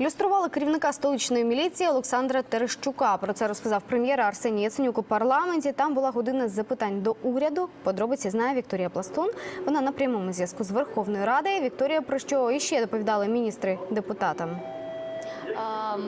Люстрували керівника столичної міліції Олександра Терещука. Про це розказав прем'єр Арсеній Яценюк у парламенті. Там була година запитань до уряду. Подробиці знає Вікторія Пластун. Вона на прямому зв'язку з Верховною Радою. Вікторія, про що іще доповідали міністри депутатам?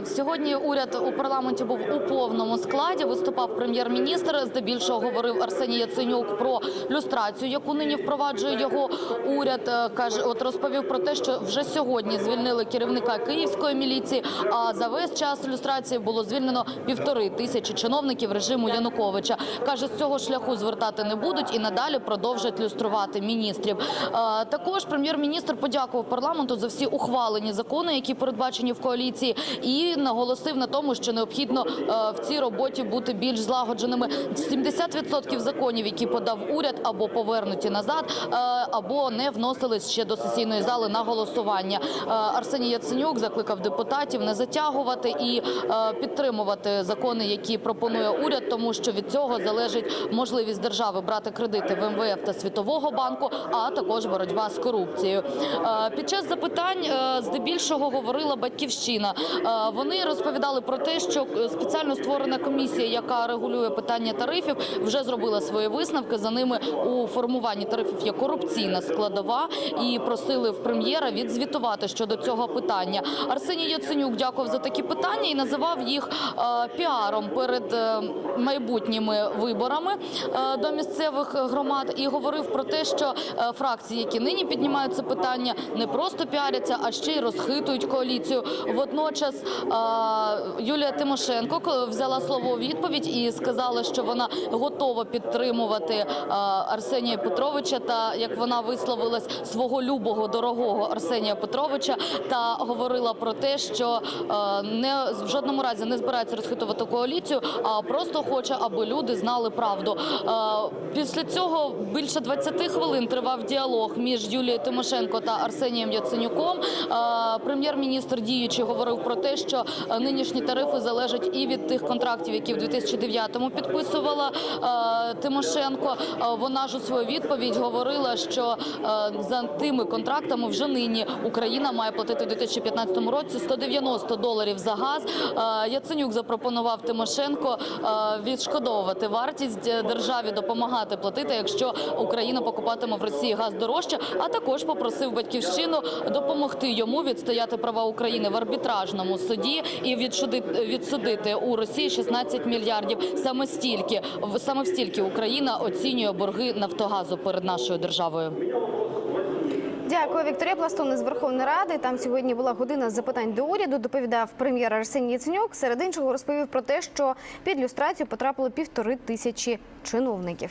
Сьогодні уряд у парламенті був у повному складі. Виступав прем'єр-міністр. Здебільшого говорив Арсеній Яценюк про люстрацію, яку нині впроваджує його уряд. Е, каже, от розповів про те, що вже сьогодні звільнили керівника київської міліції. А за весь час люстрації було звільнено півтори тисячі чиновників режиму Януковича. каже, з цього шляху звертати не будуть і надалі продовжать люструвати міністрів. Е, Також прем'єр-міністр подякував парламенту за всі ухвалені закони, які передбачені в коаліції, і наголосив на тому, що необхідно е, в цій роботі бути більш злагодженими. 70% законів, які подав уряд, або повернуті назад, е, або не вносились ще до сесійної зали на голосування. Е, Арсеній Яценюк закликав депутатів не затягувати і підтримувати закони, які пропонує уряд, тому що від цього залежить можливість держави брати кредити в МВФ та Світового банку, а також боротьба з корупцією. Під час запитань здебільшого говорила батьківщина. Е, Вони розповідали про те, що е, спеціально створена комісія, яка регулює питання тарифів, вже зробила свої висновки. За ними у формуванні тарифів є корупційна складова, і просили в прем'єра відзвітувати щодо цього питання. Арсеній Яценюк дякував за такі питання і називав їх е, піаром перед майбутніми виборами до місцевих громад і говорив про те, що фракції, які нині піднімають це питання, не просто піаряться, а ще й розхитують коаліцію. Водночас е, Юлія Тимошенко взяла слово у відповідь і сказала, що вона готова підтримувати е, Арсенія Петровича та як вона висловилась свого любого дорогого Арсенія Петровича та говорила про те, що е, не в жодному разі не збирається розхитувати коаліцію, а просто хоче, аби люди знали правду. Після цього більше 20 хвилин тривав діалог між Юлією Тимошенко та Арсенієм Яценюком. Прем'єр-міністр діючий говорив про те, що е, нинішні тарифи залежать і від тих контрактів, які в 2009-му підписувала е, Тимошенко. Е, Вона ж у свою відповідь говорила, що за тими контрактами вже нині Україна має платити у 2015 році 190 доларів за газ. Яценюк запропонував Тимошенко відшкодовувати вартість державі, допомагати платити, якщо Україна покупатиме в Росії газ дорожче. А також попросив батьківщину допомогти йому відстояти права України в арбітражному суді і відсудити, відсудити у Росії 16 мільярдів. Саме стільки саме стільки Україна оцінює борги Нафтогазу перед нашою державою. Дякую, Вікторія Пластун із Верховної Ради. Там сьогодні була година запитань до уряду. Доповідав прем'єр Арсеній Яценюк. Серед іншого розповів про те, що під люстрацію потрапило півтори тисячі чиновників.